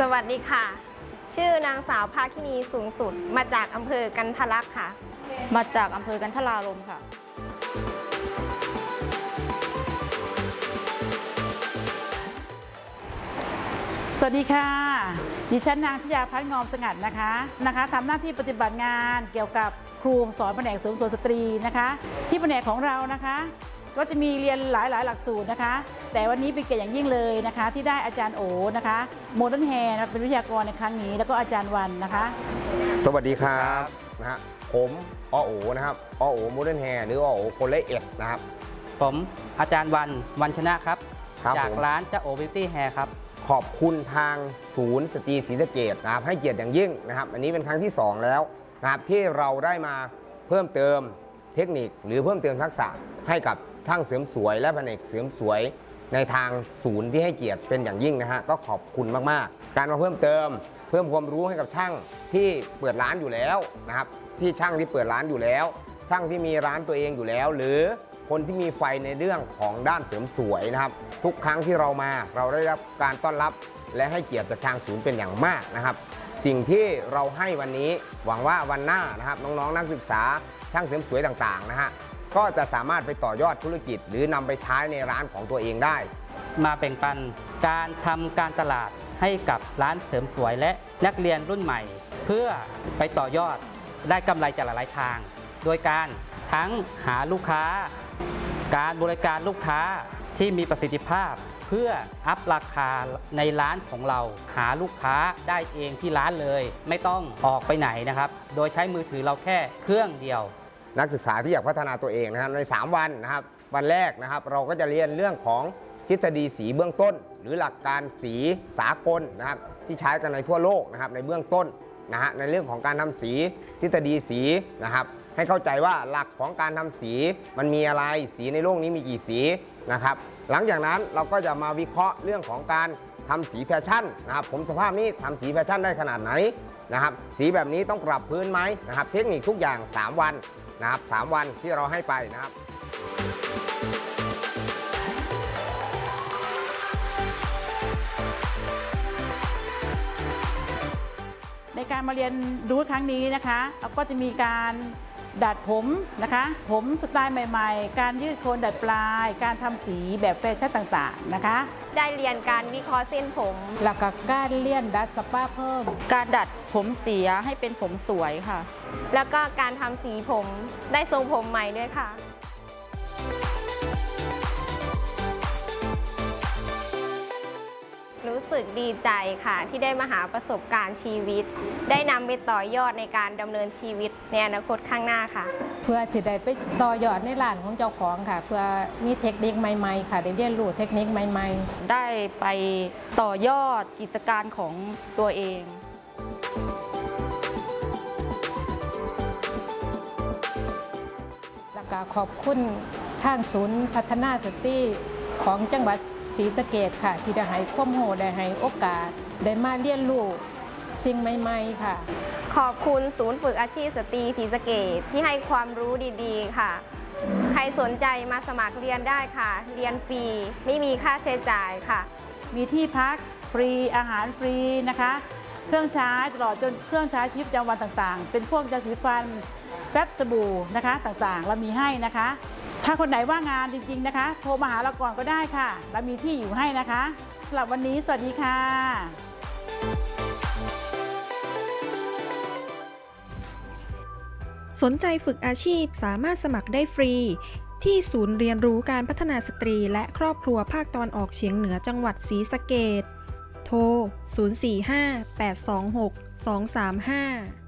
สวัสดีค่ะ ชื่อนางสาวภาคินีสูงสุด มาจากอำเภอกันทะลักค่ะ มาจากอำเภอกันทลารมค่ะ สวัสดีค่ะ ดิฉันนางชยาพัฒน์งอมสงัดนะคะนะคะทำหน้าที่ปฏิบัติงานเกี่ยวกับครูสอนแผนกเสริมสวยสตรีนะคะ ที่แผนกของเรานะคะ ก็จะมีเรียนหลายหลาย ๆ หลักสูตรนะคะ แต่วันนี้เป็นเกียรติอย่างยิ่งเลยนะคะ ที่ได้อาจารย์โอนะคะโมเดิร์นแฮร์เป็นวิทยากรในครั้งนี้ แล้วก็อาจารย์วันนะคะ สวัสดีครับนะฮะผมอโอนะครับอโอโมเดิร์นแฮร์หรืออโอโคเลเอ็ดนะครับ ผมอาจารย์วันวันชนะครับ ครับจากผม ร้านเจ้าโอบิวตี้แฮร์ครับ ขอบคุณทางศูนย์สตรีศรีสะเกดนะครับให้เกียรติอย่างยิ่งนะครับ อันนี้เป็นครั้งที่ 2 แล้วนะครับที่เราได้มาเพิ่มเติมเทคนิคหรือเพิ่มเติมทักษะให้กับ ทั้งเสริมสวยและแผนกเสริมสวย ในทางศูนย์ที่ให้เกียรติเป็นอย่างยิ่งนะฮะก็ขอบคุณมากๆ การมาเพิ่มเติม เพิ่มความรู้ให้กับช่างที่เปิดร้านอยู่แล้วนะครับที่ช่างที่เปิดร้านอยู่แล้ว ช่างที่มีร้านตัวเองอยู่แล้ว หรือคนที่มีไฟในเรื่องของด้านเสริมสวยนะครับ ทุกครั้งที่เรามาเราได้รับการต้อนรับ และให้เกียรติจากทางศูนย์เป็นอย่างมากนะครับ สิ่งที่เราให้วันนี้หวังว่าวันหน้านะครับน้องๆนักศึกษาช่างเสริมสวยต่างๆนะฮะ ก็จะสามารถไปต่อยอดธุรกิจ หรือนำไปใช้ในร้านของตัวเองได้ มาแบ่งปันการทำการตลาดให้กับร้านเสริมสวยและนักเรียนรุ่นใหม่ เพื่อไปต่อยอดได้กำไรจากหลายๆทาง โดยการทั้งหาลูกค้า การบริการลูกค้าที่มีประสิทธิภาพ เพื่ออัพราคาในร้านของเรา หาลูกค้าได้เองที่ร้านเลย ไม่ต้องออกไปไหนนะครับ โดยใช้มือถือเราแค่เครื่องเดียว นักศึกษาที่อยากพัฒนาตัวเองนะครับใน 3 วันนะครับ วันแรกนะครับเราก็จะเรียนเรื่องของทฤษฎีสีเบื้องต้น หรือหลักการสีสากลนะครับ ที่ใช้กันในทั่วโลกนะครับในเบื้องต้นนะฮะในเรื่องของการทำสีทฤษฎีสีนะครับ ให้เข้าใจว่าหลักของการทำสีมันมีอะไรสีในโลกนี้มีกี่สีนะครับ หลังจากนั้นเราก็จะมาวิเคราะห์เรื่องของการ ทำสีแฟชั่นนะครับผมสภาพนี้ทำสีแฟชั่นได้ขนาดไหนนะครับสีแบบนี้ต้องปรับพื้นไหมนะครับเทคนิคทุกอย่าง 3 วันนะครับ3วันที่เราให้ไปนะครับ มาเรียนรู้ครั้งนี้นะคะเราก็จะมีการดัดผมนะคะ ผมสไตล์ใหม่ๆ การยืดโคนดัดปลาย การทำสีแบบแฟชั่นต่างๆนะคะ ได้เรียนการวิเคราะห์เส้นผมแล้วก็การเลี่ยนดัดสปาเพิ่ม การดัดผมเสียให้เป็นผมสวยค่ะ แล้วก็การทำสีผมได้ทรงผมใหม่ด้วยค่ะ รู้สึกดีใจค่ะ ที่ได้มาหาประสบการณ์ชีวิต ได้นำไปต่อยอดในการดำเนินชีวิตในอนาคตข้างหน้าค่ะ เพื่อจะได้ไปต่อยอดในร้านของเจ้าของค่ะ เพื่อมีเทคนิคใหม่ๆ ค่ะได้เรียนรู้เทคนิคใหม่ ๆ ได้ไปต่อยอดกิจการของตัวเองแล้วก็ขอบคุณทางศูนย์พัฒนาสตรีของจังหวัด ศรีสะเกดค่ะ ที่ได้ให้ความโหได้ให้โอกาส ได้มาเรียนรู้สิ่งใหม่ ๆ ค่ะ ขอบคุณศูนย์ฝึกอาชีพสตรีศรีสะเกดที่ให้ความรู้ดีๆ ค่ะ ใครสนใจมาสมัครเรียนได้ค่ะ เรียนฟรี ไม่มีค่าใช้จ่ายค่ะ มีที่พักฟรีอาหารฟรีนะคะ เครื่องใช้ตลอดจนเครื่องใช้ชีวิตประจำวันต่างๆ เป็นพวกยาสีฟันแป๊บสบู่นะคะต่างๆ เรามีให้นะคะ ถ้าคนไหนว่างงานจริง ๆนะคะ โทรมาหาเราก่อนก็ได้ค่ะ เรามีที่อยู่ให้นะคะสำหรับวันนี้สวัสดีค่ะสนใจฝึกอาชีพสามารถสมัครได้ฟรี ที่ศูนย์เรียนรู้การพัฒนาสตรีและครอบครัวภาคตะวันออกเฉียงเหนือจังหวัดศรีสะเกดโทร 045 826 235